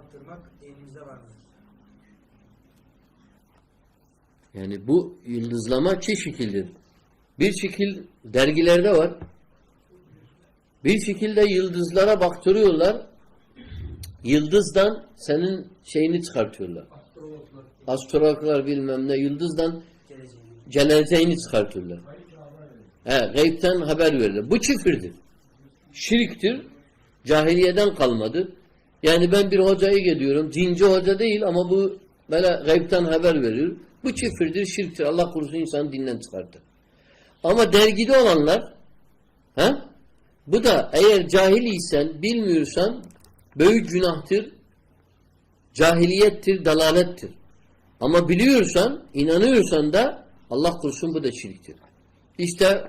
baktırmak dinimizde var mı? Yani bu yıldızlama iki şekildir. Bir şekil dergilerde var. Bir şekilde yıldızlara baktırıyorlar. Yıldızdan senin şeyini çıkartıyorlar. Astrologlar bilmem ne yıldızdan Geleceğini. geleceğini çıkartıyorlar. He, gaybten haber verirler. Bu küfürdür. Şirktir. Cahiliyeden kalmadır. Yani ben bir hocayı geliyorum. Cinci hoca değil ama bu böyle gaybten haber verir. Bu küfürdür, şirktir. Allah korusun insanı dinden çıkartır. Ama dergide olanlar he, bu da eğer cahil isen, bilmiyorsan büyük günahtır, cahiliyettir, dalalettir. Ama biliyorsan, inanıyorsan da Allah korusun bu da şirktir. İşte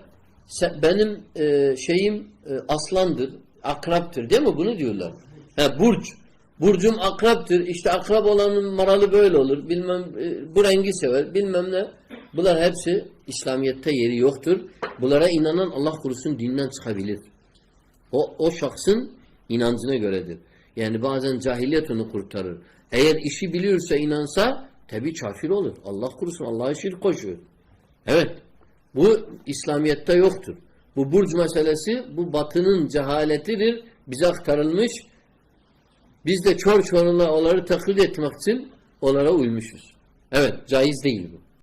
benim e, şeyim e, aslandır, akraptır değil mi? Bunu diyorlar. He, burç. Burcum akraptır. İşte akrap olanın maralı böyle olur. Bilmem e, bu rengi sever. Bilmem ne. Bunlar hepsi İslamiyet'te yeri yoktur. Bunlara inanan Allah korusun dinden çıkabilir. O, o şahsın inancına göredir. Yani bazen cahiliyet onu kurtarır. Eğer işi biliyorsa, inansa tabi kafir olur. Allah korusun. Allah'a şirk koşuyor. Evet. Bu İslamiyet'te yoktur. Bu burç meselesi bu batının cehaletidir. Bize aktarılmış. Biz de çor çoruna onları taklit etmek için onlara uymuşuz. Evet. Caiz değil bu.